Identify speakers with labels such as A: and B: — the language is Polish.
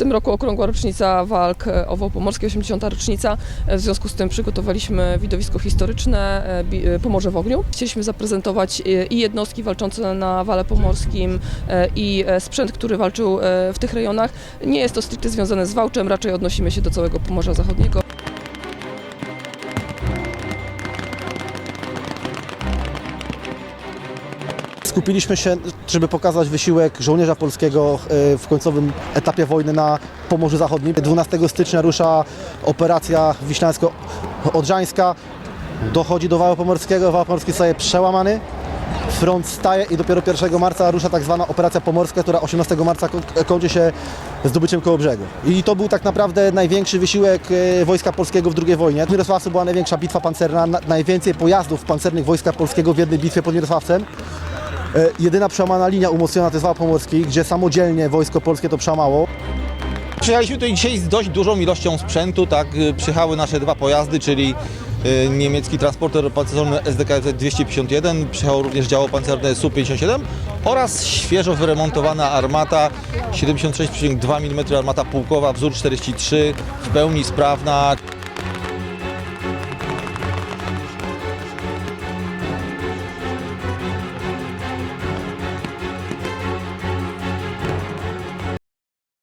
A: tym roku okrągła rocznica walk e, owo-pomorskie, 80. rocznica. E, W związku z tym przygotowaliśmy widowisko historyczne e, Pomorze w ogniu. Chcieliśmy zaprezentować i jednostki walczące na wale pomorskim i sprzęt, który walczył w tych rejonach. Nie jest to stricte związane z Wałczem, raczej odnosimy się do całego Pomorza Zachodniego.
B: Skupiliśmy się, żeby pokazać wysiłek żołnierza polskiego e, w końcowym etapie wojny na Pomorzu Zachodnim. 12 stycznia rusza operacja Wiślańsko-Odrzańska. Dochodzi do Wału Pomorskiego, Wał Pomorski zostaje przełamany. Front staje i dopiero 1 marca rusza tak zwana operacja pomorska, która 18 marca ko- kończy się zdobyciem koło brzegu. I to był tak naprawdę największy wysiłek e, Wojska Polskiego w II wojnie. W Mirosławcu była największa bitwa pancerna, na- najwięcej pojazdów pancernych Wojska Polskiego w jednej bitwie pod Mirosławcem. E, Jedyna przełamana linia umocniona to jest Wał Pomorski, gdzie samodzielnie Wojsko Polskie to przełamało.
C: Przyjechaliśmy tutaj dzisiaj z dość dużą ilością sprzętu, tak, y, przyjechały nasze dwa pojazdy, czyli y, niemiecki transporter pancerzony SDKF 251, przyjechało również działo pancerne Su-57 oraz świeżo wyremontowana armata 76,2 mm armata pułkowa wzór 43 w pełni sprawna.